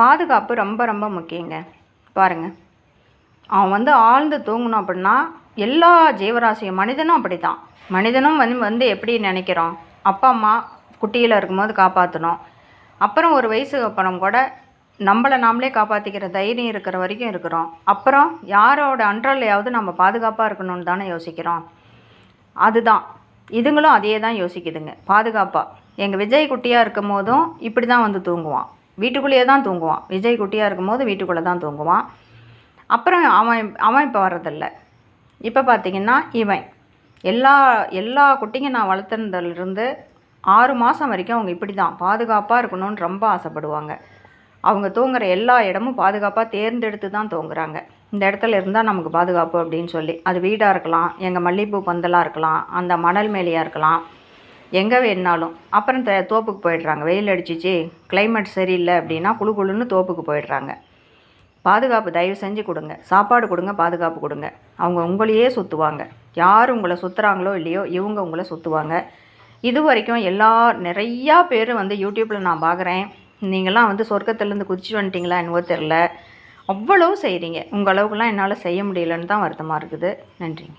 பாதுகாப்பு ரொம்ப ரொம்ப முக்கியங்க. பாருங்கள் அவன் வந்து ஆழ்ந்து தூங்கணும் அப்படின்னா எல்லா ஜீவராசியும் மனிதனும் அப்படி தான் மனிதனும் வந்து வந்து எப்படி நினைக்கிறோம்? அப்பா அம்மா குட்டியில் இருக்கும்போது காப்பாற்றணும் அப்புறம் ஒரு வயசுக்கு அப்புறம் கூட நம்மளை நாமளே காப்பாற்றிக்கிற தைரியம் இருக்கிற வரைக்கும் இருக்கிறோம். அப்புறம் யாரோட அன்றல்லையாவது நம்ம பாதுகாப்பாக இருக்கணும்னு தானே யோசிக்கிறோம். அதுதான். இதுங்களும் அதே தான் யோசிக்குதுங்க. பாதுகாப்பாக எங்கள் விஜய் குட்டியாக இருக்கும் போதும் இப்படி தான் வந்து தூங்குவான். வீட்டுக்குள்ளேயே தான் தூங்குவான். விஜய் குட்டியாக இருக்கும்போது வீட்டுக்குள்ளே தான் தூங்குவான். அப்புறம் அவன் அவன் இப்போ வர்றதில்ல. இப்போ பார்த்தீங்கன்னா இவன். எல்லா எல்லா குட்டிங்க நான் வளர்த்துனதுலேருந்து ஆறு மாதம் வரைக்கும் அவங்க இப்படி தான் பாதுகாப்பாக இருக்கணும்னு ரொம்ப ஆசைப்படுவாங்க. அவங்க தூங்குற எல்லா இடமும் பாதுகாப்பாக தேர்ந்தெடுத்து தான் தூங்குறாங்க. இந்த இடத்துல இருந்தால் நமக்கு பாதுகாப்பு அப்படின்னு சொல்லி. அது வீடாக இருக்கலாம் எங்கள் மல்லிகைப்பூ பந்தலாக இருக்கலாம் அந்த மணல் மேலேயாக இருக்கலாம். எங்கே வேணுனாலும் அப்புறம் த தோப்புக்கு போயிடுறாங்க. வெயில் அடிச்சிச்சு கிளைமேட் சரியில்லை அப்படின்னா குழு குளுன்னு தோப்புக்கு போயிடுறாங்க. பாதுகாப்பு தயவு செஞ்சு கொடுங்க. சாப்பாடு கொடுங்க பாதுகாப்பு கொடுங்க. அவங்க உங்களையே சுற்றுவாங்க யார் உங்களை சுற்றுறாங்களோ இல்லையோ இவங்க உங்களை சுற்றுவாங்க இது வரைக்கும் எல்லா நிறையா பேர் வந்து யூடியூப்பில் நான் பார்க்குறேன் நீங்களாம் வந்து சொர்க்கத்துலேருந்து குதிச்சு வந்துட்டிங்களா என்னவோ தெரில அவ்வளோ செய்கிறீங்க உங்கள் அளவுக்குலாம் என்னால் செய்ய முடியலன்னு தான் வருத்தமாக இருக்குது. நன்றிங்க.